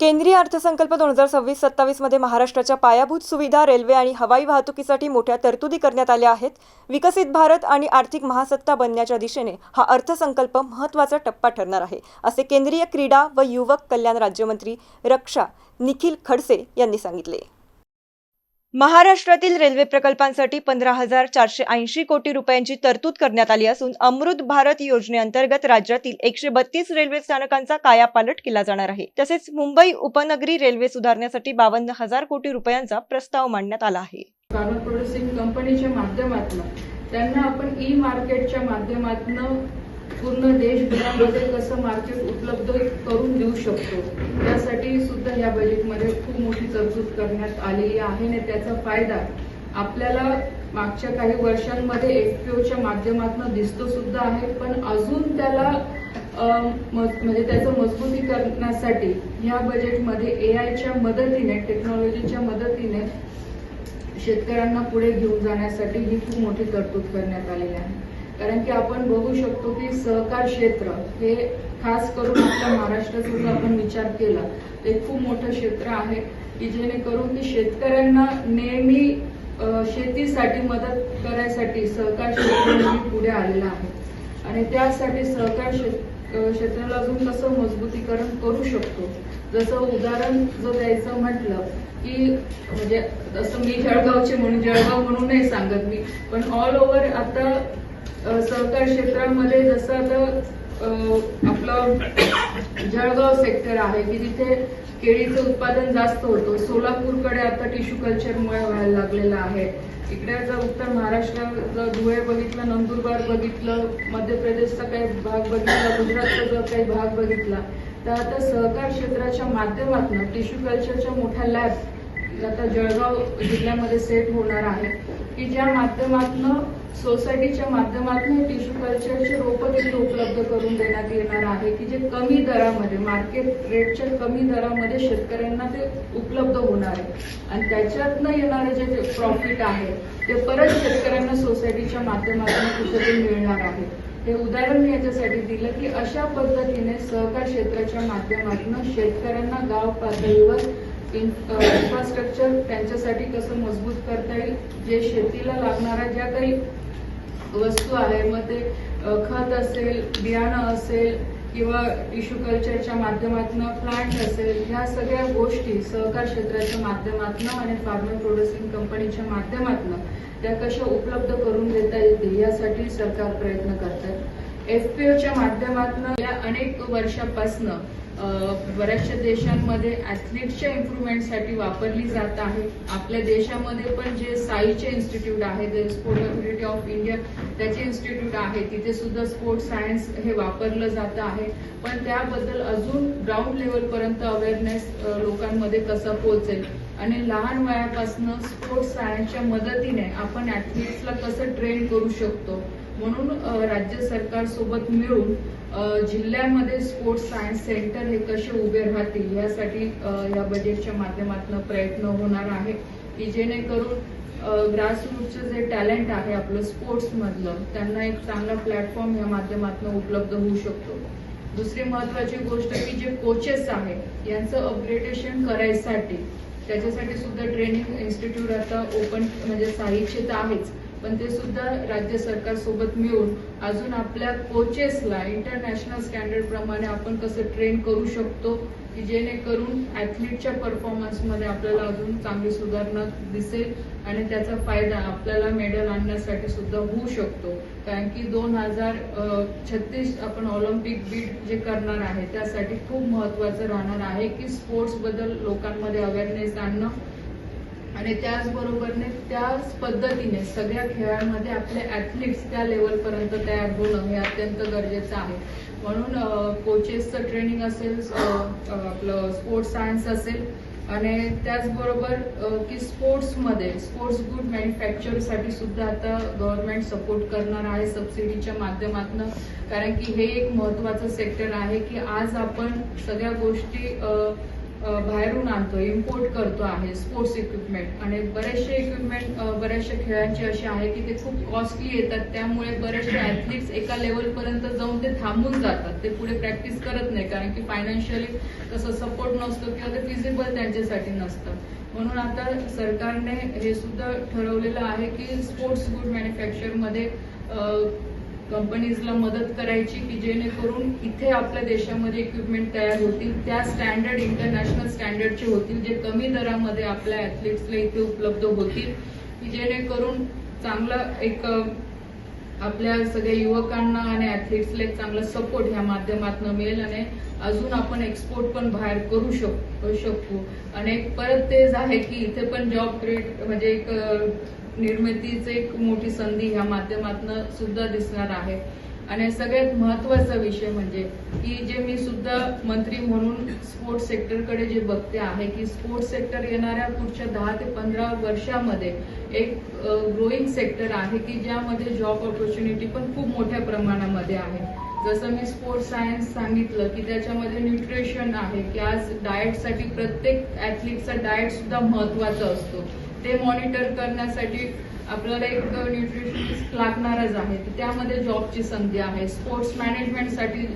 केंद्रीय अर्थसंकल्प दोन हजार सव्वीस सत्तावीसमध्ये महाराष्ट्राच्या पायाभूत सुविधा रेल्वे आणि हवाई वाहतुकीसाठी मोठ्या तरतुदी करण्यात आल्या आहेत. विकसित भारत आणि आर्थिक महासत्ता बनण्याच्या दिशेने हा अर्थसंकल्प महत्त्वाचा टप्पा ठरणार आहे असे केंद्रीय क्रीडा व युवक कल्याण राज्यमंत्री रक्षा निखिल खडसे यांनी सांगितले. महाराष्ट्रातील रेल्वे प्रकल्पांसाठी पंधरा हजार चारशे ऐंशी कोटी रुपयांची तरतूद करण्यात आली असून अमृत भारत योजनेअंतर्गत राज्यातील एकशे बत्तीस रेल्वे स्थानकांचा कायापालट केला जाणार आहे. तसेच मुंबई उपनगरी रेल्वे सुधारण्यासाठी बावन्न हजार कोटी रुपयांचा प्रस्ताव मांडण्यात आला आहे. कंपनीच्या माध्यमातून त्यांना आपण ई मार्केटच्या माध्यमातून पूर्ण देशभरामध्ये कसं मार्केट उपलब्ध करून देऊ शकतो त्यासाठी सुद्धा या बजेटमध्ये खूप मोठी तरतूद करण्यात आलेली आहे आणि त्याचा फायदा आपल्याला मागच्या काही वर्षांमध्ये एफपीओच्या माध्यमातून दिसतो सुद्धा आहे पण अजून त्याला अं, म्हणजे त्याचं मजबूतीकरणासाठी या बजेटमध्ये ए आयच्या मदतीने टेक्नॉलॉजीच्या मदतीने शेतकऱ्यांना पुढे घेऊन जाण्यासाठी ही खूप मोठी तरतूद करण्यात आलेली आहे. कारण की आपण बघू शकतो की सहकार क्षेत्र हे खास करून आपल्या महाराष्ट्राचा जर आपण विचार केला ते खूप मोठं क्षेत्र आहे की जेणेकरून की शेतकऱ्यांना नेहमी शेतीसाठी मदत करायसाठी सहकार क्षेत्र पुढे आलेलं आहे. आणि त्यासाठी सहकार क्षेत्र क्षेत्राला अजून कसं मजबूतीकरण करू शकतो? जसं उदाहरण जर द्यायचं म्हटलं की म्हणजे जसं मी जळगावचे म्हणून जळगाव म्हणून नाही सांगत मी पण ऑल ओव्हर आता सहकार क्षेत्रामध्ये जसं आता आपलं जळगाव सेक्टर आहे की तिथे केळीचं उत्पादन जास्त होतं. सोलापूरकडे आता टिश्यू कल्चरमुळे व्हायला लागलेलं आहे. इकडे जर उत्तर महाराष्ट्रात जर धुळे बघितलं नंदुरबार बघितलं मध्य प्रदेशचा काही भाग बघितला गुजरातचा जर काही भाग बघितला तर आता सहकार क्षेत्राच्या माध्यमातून टिश्यू कल्चरच्या मोठ्या लॅब आता जळगाव जिल्ह्यामध्ये सेट होणार आहे की ज्या माध्यमातून सोसायटीच्या माध्यमातून टिश्यू कल्चरचे रोपं तिथे उपलब्ध करून देण्यात येणार आहे की जे कमी दरामध्ये मार्केट रेटच्या कमी दरामध्ये शेतकऱ्यांना ते उपलब्ध होणार आहे. आणि त्याच्यातनं येणारे जे प्रॉफिट आहे ते परत शेतकऱ्यांना सोसायटीच्या माध्यमातून कुठेतरी मिळणार आहे. हे उदाहरण मी याच्यासाठी दिलं की अशा पद्धतीने सहकार क्षेत्राच्या माध्यमातून शेतकऱ्यांना गाव पातळीवर इन्फ्रास्ट्रक्चर त्यांच्यासाठी कसं मजबूत करता येईल? जे शेतीला लागणाऱ्या ज्या काही वस्तू आहे मग ते खत असेल बियाणं असेल किंवा टिश्यू कल्चरच्या माध्यमातून प्लांट असेल ह्या सगळ्या गोष्टी सहकार क्षेत्राच्या माध्यमातून आणि फार्मर प्रोड्युसिंग कंपनीच्या माध्यमातून त्या कशा उपलब्ध करून देता येतील यासाठी सरकार प्रयत्न करतात एफपीओच्या माध्यमातून या अनेक वर्षापासनं बऱ्याचशा देशांमध्ये ॲथलीटच्या इम्प्रुव्हमेंटसाठी वापरली जात आहे. आपल्या देशामध्ये पण जे साईचे इन्स्टिट्यूट आहे जे स्पोर्ट ऑथॉरिटी ऑफ इंडिया त्याचे इन्स्टिट्यूट आहे तिथे सुद्धा स्पोर्ट्स सायन्स हे वापरलं जात आहे. पण त्याबद्दल अजून ग्राउंड लेवलपर्यंत अवेअरनेस लोकांमध्ये कसं पोहोचेल? आणि लहान वयापासून स्पोर्ट्स सायन्सच्या मदतीने आपण ॲथलीट्सला कसं ट्रेन करू शकतो? म्हणून राज्य सरकार सोबत मिळून जिल्ह्यामध्ये स्पोर्ट्स सायन्स सेंटर हे कसे उभे राहतील यासाठी या बजेटच्या माध्यमातून प्रयत्न होणार आहे की जेणेकरून ग्रासरूटचं जे टॅलेंट आहे आपलं स्पोर्ट्स मधलं त्यांना एक चांगला प्लॅटफॉर्म या माध्यमातून उपलब्ध होऊ शकतो. दुसरी महत्वाची गोष्ट की जे कोचेस आहे यांचं अपग्रेडेशन करायसाठी त्याच्यासाठी सुद्धा ट्रेनिंग इन्स्टिट्यूट आता ओपन म्हणजे साहित्य आहेच पण ते सुद्धा राज्य सरकार सोबत मिळून अजून आपल्या कोचेसला इंटरनॅशनल स्टँडर्ड प्रमाणे आपण कसं ट्रेन करू शकतो की जेणेकरून ॲथलीटच्या परफॉर्मन्समध्ये आपल्याला अजून चांगली सुधारणा दिसेल आणि त्याचा फायदा आपल्याला मेडल आणण्यासाठी सुद्धा होऊ शकतो. कारण की दोन हजार छत्तीस आपण ऑलिम्पिक बीट जे करणार आहे त्यासाठी खूप महत्वाचं राहणार आहे की स्पोर्ट्सबद्दल लोकांमध्ये अवेअरनेस आणणं आणि त्याचबरोबरने त्याच पद्धतीने सगळ्या खेळांमध्ये आपले ॲथलीट्स त्या लेवलपर्यंत तयार होणं हे अत्यंत गरजेचं आहे. म्हणून कोचेसचं ट्रेनिंग असेल आपलं स्पोर्ट्स सायन्स असेल आणि त्याचबरोबर की स्पोर्ट्समध्ये स्पोर्ट्स गुड मॅन्युफॅक्चरसाठी सुद्धा आता गव्हर्नमेंट सपोर्ट करणार आहे सबसिडीच्या माध्यमातून. कारण की हे एक महत्वाचं सेक्टर आहे की आज आपण सगळ्या गोष्टी बाहेरून आणतो इम्पोर्ट करतो आहे स्पोर्ट्स इक्विपमेंट आणि बरेचसे इक्विपमेंट बऱ्याचशा खेळांचे असे आहे की ते खूप कॉस्टली येतात. त्यामुळे बरेचसे ॲथलीट्स एका लेवलपर्यंत जाऊन ते थांबून जातात. ते पुढे प्रॅक्टिस करत नाही कारण की फायनान्शियली तसं सपोर्ट नसतो किंवा ते फिजिबल त्यांच्यासाठी नसतं. म्हणून आता सरकारने हे सुद्धा ठरवलेलं आहे की स्पोर्ट्स गुड मॅन्युफॅक्चरमध्ये कंपनीजला मदत करायची की जेणेकरून इथे आपल्या देशामध्ये इक्विपमेंट तयार होतील. त्या स्टँडर्ड इंटरनॅशनल स्टँडर्डचे होतील. जे कमी दरामध्ये आपल्या ॲथलीट्सला इथे उपलब्ध होतील. की जेणेकरून चांगला एक आपल्या सगळ्या युवकांना आणि ॲथलीट्सला एक चांगला सपोर्ट ह्या माध्यमातून मिळेल आणि अजून आपण एक्सपोर्ट पण बाहेर करू शक शकू. आणि परत तेच आहे की इथे पण जॉब क्रिएट म्हणजे एक निर्मितीची एक मोठी संधी ह्या माध्यमातून सुद्धा दिसणार आहे. आणि सगळ्यात महत्त्वाचा विषय म्हणजे की जे मी सुद्धा मंत्री म्हणून स्पोर्ट्स सेक्टरकडे जे बघते आहे की स्पोर्ट्स सेक्टर येणाऱ्या पुढच्या दहा ते पंधरा वर्षामध्ये एक ग्रोईंग सेक्टर आहे की ज्यामध्ये जॉब ऑपॉर्च्युनिटी पण खूप मोठ्या प्रमाणामध्ये आहे. जसं मी स्पोर्ट्स सायन्स सांगितलं की त्याच्यामध्ये न्यूट्रिशन आहे की आज डाएटसाठी प्रत्येक ॲथलीटचा डाएट सुद्धा महत्त्वाचा असतो. ते मॉनिटर करण्यासाठी आपल्याला एक न्यूट्रिशनिस्ट लागणारच आहे. त्यामध्ये जॉबची संधी आहे. स्पोर्ट्स मॅनेजमेंटसाठी